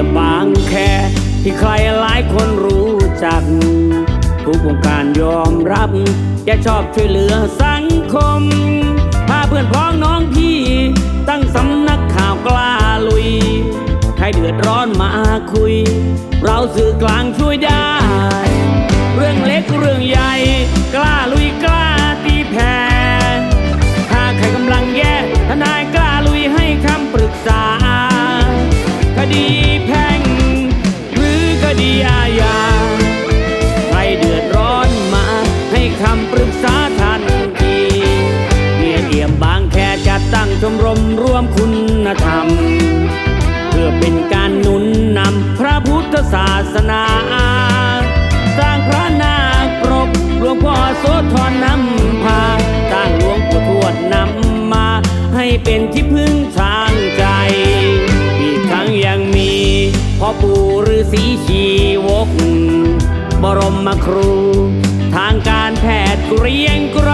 ยบบางแค่ที่ใครหลายคนรู้จัก ทุกวงการยอมรับ แกชอบช่วยเหลือสังคม พาเพื่อนพ้องน้องพี่ ตั้งสำนักข่าวกล้าลุย ใครเดือดร้อนมาคุย เราสื่อกลางช่วยได้ เรื่องเล็ก ชมรมร่วมคุณธรรม เพื่อเป็นการหนุนนำพระพุทธศาสนาสร้างพระนาคปรกหลวงพ่อโสธรนำพาสร้างหลวงปู่ทวดนำมา ให้เป็นที่พึ่งทางใจ อีกทั้งยังมีพ่อปู่ฤาษีชีวก บรมครู ทางการแพทย์เกรียงไกร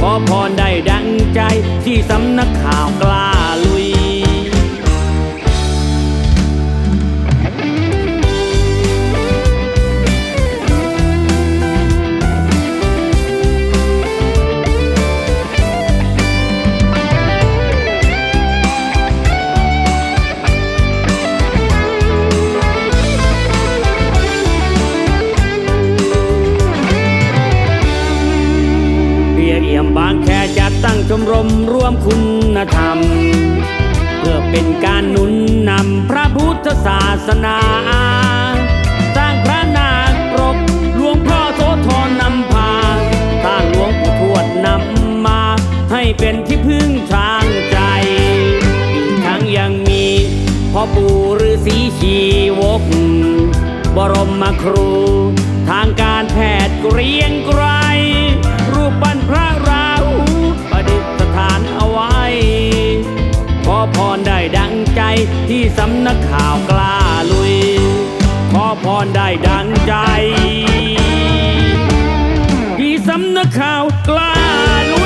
ขอพรได้ดังใจที่สำนักข่าวกล้าลุ มรมร่วมคุณธรรม เพื่อเป็นการหนุนนำพระพุทธศาสนาสร้างพระนาคปรกหลวงพ่อโสธรนำพาสร้างหลวงปู่ทวดนำมา ให้เป็นที่พึ่งทางใจอีกทั้งยังมีพ่อปู่ฤาษีชีวก บรมครูทางการ ที่สำนักข่าวกล้าลุย ขอพรได้ดังใจ ที่สำนักข่าวกล้าลุย